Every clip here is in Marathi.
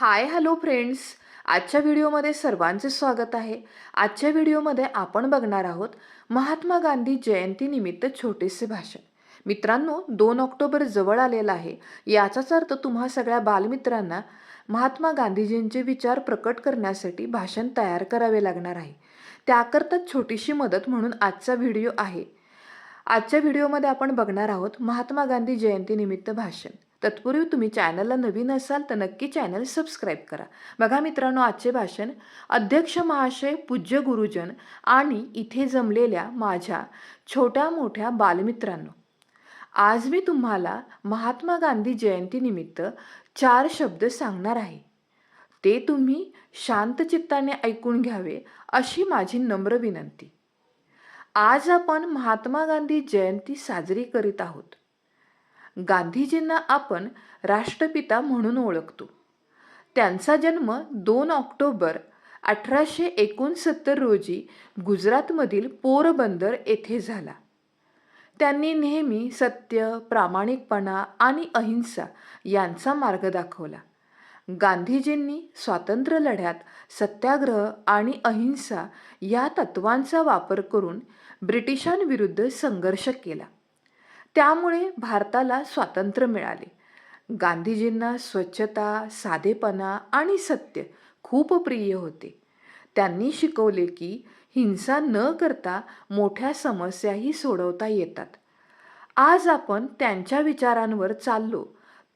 Hi hello friends. आजच्या व्हिडिओमध्ये सर्वांचे स्वागत आहे. आजच्या व्हिडिओमध्ये आपण बघणार आहोत महात्मा गांधी जयंतीनिमित्त छोटेसे भाषण. मित्रांनो दोन ऑक्टोबर जवळ आलेला आहे. याचाच अर्थ तुम्हा सगळ्या बालमित्रांना महात्मा गांधीजींचे विचार प्रकट करण्यासाठी भाषण तयार करावे लागणार आहे. त्याकरता छोटीशी मदत म्हणून आजचा व्हिडिओ आहे. आजच्या व्हिडिओमध्ये आपण बघणार आहोत महात्मा गांधी जयंतीनिमित्त भाषण. तत्पूर्वी तुम्ही चॅनलला नवीन असाल तर नक्की चॅनल सबस्क्राईब करा. बघा मित्रांनो आजचे भाषण अध्यक्ष महाशय पूज्य गुरुजन आणि इथे जमलेल्या माझ्या छोट्या मोठ्या बालमित्रांनो. आज मी तुम्हाला महात्मा गांधी जयंतीनिमित्त चार शब्द सांगणार आहे. ते तुम्ही शांत चित्ताने ऐकून घ्यावे अशी माझी नम्र विनंती. आज आपण महात्मा गांधी जयंती साजरी करीत आहोत. गांधीजींना आपण राष्ट्रपिता म्हणून ओळखतो. त्यांचा जन्म दोन ऑक्टोबर अठराशे एकोणसत्तर रोजी गुजरातमधील पोरबंदर येथे झाला. त्यांनी नेहमी सत्य प्रामाणिकपणा आणि अहिंसा यांचा मार्ग दाखवला. गांधीजींनी स्वातंत्र्य लढ्यात सत्याग्रह आणि अहिंसा या तत्वांचा वापर करून ब्रिटिशांविरुद्ध संघर्ष केला. त्यामुळे भारताला स्वातंत्र्य मिळाले. गांधीजींना स्वच्छता साधेपणा आणि सत्य खूप प्रिय होते. त्यांनी शिकवले की हिंसा न करता मोठ्या समस्याही सोडवता येतात. आज आपण त्यांच्या विचारांवर चाललो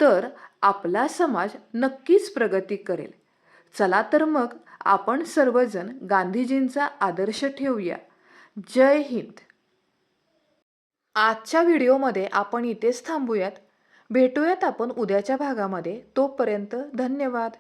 तर आपला समाज नक्कीच प्रगती करेल. चला तर मग आपण सर्वजण गांधीजींचा आदर्श ठेवूया. जय हिंद. आजच्या व्हिडिओमध्ये आपण इथेच थांबूयात. भेटूयात आपण उद्याच्या भागामध्ये. तोपर्यंत धन्यवाद.